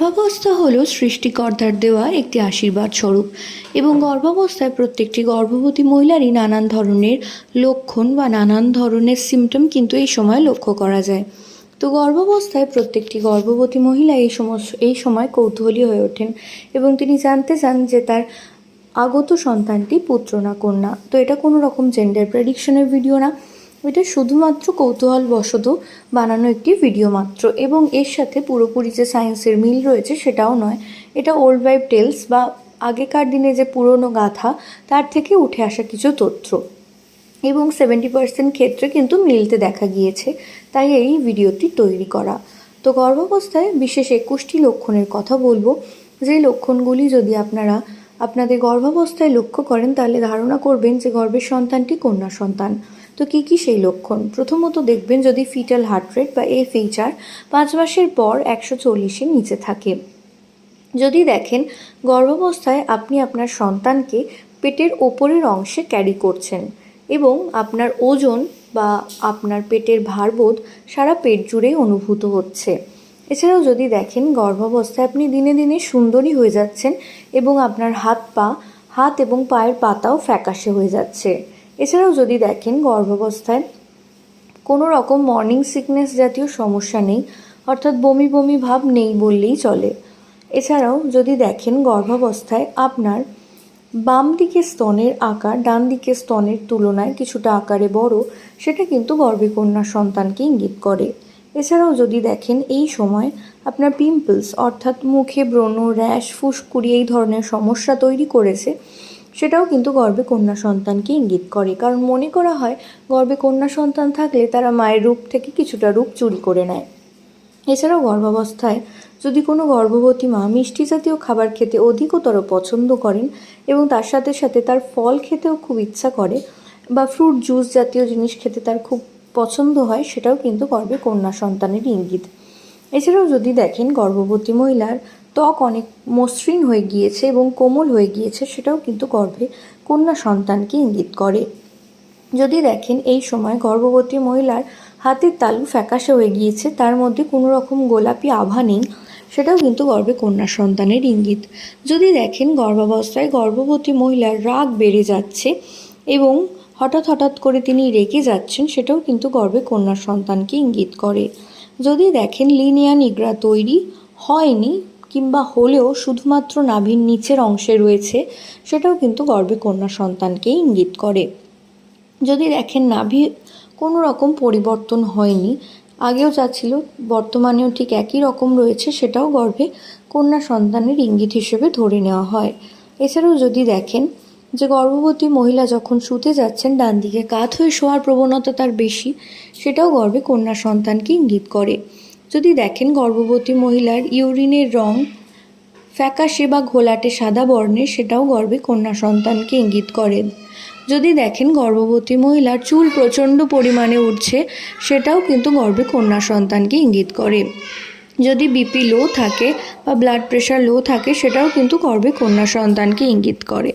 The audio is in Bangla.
গর্ভাবস্থা হলো সৃষ্টিকর্তার দেওয়া একটি আশীর্বাদ স্বরূপ এবং গর্ভাবস্থায় প্রত্যেকটি গর্ভবতী মহিলারই নানান ধরনের লক্ষণ বা নানান ধরনের সিমটম কিন্তু এই সময় লক্ষ্য করা যায়। তো গর্ভাবস্থায় প্রত্যেকটি গর্ভবতী মহিলা এই সমস্ত এই সময় কৌতূহলী হয়ে ওঠেন এবং তিনি জানতে চান যে তার আগত সন্তানটি পুত্র না কন্যা। তো এটা কোনো রকম জেন্ডার প্রেডিকশনের ভিডিও না। এটা শুধুমাত্র কৌতূহলবশত বানানো একটি ভিডিও মাত্র এবং এর সাথে পুরোপুরি যে সায়েন্সের মিল রয়েছে সেটাও নয়। এটা ওল্ড ওয়াইফ টেলস বা আগেকার দিনে যে পুরনো গাথা, তার থেকে উঠে আসা কিছু তথ্য। এবং সেভেন্টি পার্সেন্ট ক্ষেত্রে কিন্তু মিলতে দেখা গিয়েছে, তাই এই ভিডিওটি তৈরি করা। তো গর্ভাবস্থায় বিশেষ একুশটি লক্ষণের কথা বলব। যে লক্ষণগুলি যদি আপনারা আপনাদের গর্ভাবস্থায় লক্ষ্য করেন, তাহলে ধারণা করবেন যে গর্ভের সন্তানটি কন্যা সন্তান। তো কী কী সেই লক্ষণ? প্রথমত দেখবেন যদি ফিটাল হার্ট রেট বা এ ফিচার পাঁচ মাসের পর একশো চল্লিশের নিচে থাকে। যদি দেখেন গর্ভাবস্থায় আপনি আপনার সন্তানকে পেটের ওপরের অংশে ক্যারি করছেন এবং আপনার ওজন বা আপনার পেটের ভারবোধ সারা পেট জুড়েই অনুভূত হচ্ছে। এছাড়াও যদি দেখেন গর্ভাবস্থায় আপনি দিনে দিনে সুন্দরী হয়ে যাচ্ছেন এবং আপনার হাত পা, হাত এবং পায়ের পাতাও ফ্যাকাশে হয়ে যাচ্ছে। এছাড়াও যদি দেখেন গর্ভাবস্থায় কোনো রকম মর্নিং সিকনেস জাতীয় সমস্যা নেই, অর্থাৎ বমি বমি ভাব নেই বললেই চলে। এছাড়াও যদি দেখেন গর্ভাবস্থায় আপনার বাম দিকে স্তনের আকার ডান দিকে স্তনের তুলনায় কিছুটা আকারে বড়, সেটা কিন্তু গর্ভে কন্যা সন্তানকে ইঙ্গিত করে। এছাড়াও যদি দেখেন এই সময় আপনার পিম্পলস অর্থাৎ মুখে ব্রণ, র্যাশ, ফুসকুড়ি এই ধরনের সমস্যা তৈরি করেছে সেটাও কিন্তু গর্ভে কন্যা সন্তানকে ইঙ্গিত করে। কারণ মনে করা হয়, গর্ভে কন্যা সন্তান থাকলে তারা মায়ের রূপ থেকে কিছুটা রূপ চুরি করে নেয়। এছাড়াও গর্ভাবস্থায় যদি কোনো গর্ভবতী মা মিষ্টি জাতীয় খাবার খেতে অধিকতর পছন্দ করেন এবং তার সাথে সাথে তার ফল খেতেও খুব ইচ্ছা করে বা ফ্রুট জুস জাতীয় জিনিস খেতে তার খুব পছন্দ হয়, সেটাও কিন্তু গর্বে কন্যা সন্তানের ইঙ্গিত। এছাড়াও যদি দেখেন গর্ভবতী মহিলার ত্বক অনেক মসৃণ হয়ে গিয়েছে এবং কোমল হয়ে গিয়েছে, সেটাও কিন্তু গর্ভে কন্যা সন্তানকে ইঙ্গিত করে। যদি দেখেন, এই সময় গর্ভবতী মহিলার হাতের তালু ফ্যাকাশে হয়ে গিয়েছে, তার মধ্যে কোনো রকম গোলাপি আভা নেই, সেটাও কিন্তু গর্ভে কন্যা সন্তানের ইঙ্গিত। যদি দেখেন, গর্ভাবস্থায় গর্ভবতী মহিলার রাগ বেড়ে যাচ্ছে এবং হঠাৎ হঠাৎ করে তিনি রেগে যাচ্ছেন, সেটাও কিন্তু গর্ভে কন্যা সন্তানকে ইঙ্গিত করে। যদি দেখেন, লিনিয়া নিগ্রা তৈরি হয়নি কিংবা হলেও শুধুমাত্র নাভির নিচের অংশে রয়েছে, সেটাও কিন্তু গর্ভে কন্যা সন্তানকে ইঙ্গিত করে। যদি দেখেন নাভি কোনো রকম পরিবর্তন হয়নি, আগেও যা ছিল, বর্তমানেও ঠিক একই রকম রয়েছে, সেটাও গর্ভে কন্যা সন্তানের ইঙ্গিত হিসেবে ধরে নেওয়া হয়। এছাড়াও যদি দেখেন যে গর্ভবতী মহিলা যখন শুতে যাচ্ছেন, ডান দিকে কাত হয়ে শোয়ার প্রবণতা তার বেশি, সেটাও গর্ভে কন্যা সন্তানকে ইঙ্গিত করে। যদি দেখেন গর্ভবতী মহিলার ইউরিনের রং ফ্যাকাশে বা ঘোলাটে সাদা বর্ণের, সেটাও গর্ভে কন্যা সন্তানকে ইঙ্গিত করেন যদি দেখেন গর্ভবতী মহিলার চুল প্রচণ্ড পরিমাণে উঠছে সেটাও কিন্তু গর্ভে কন্যা সন্তানকে ইঙ্গিত করে। যদি বিপি লো থাকে বা ব্লাড প্রেশার লো থাকে, সেটাও কিন্তু গর্ভে কন্যা সন্তানকে ইঙ্গিত করে।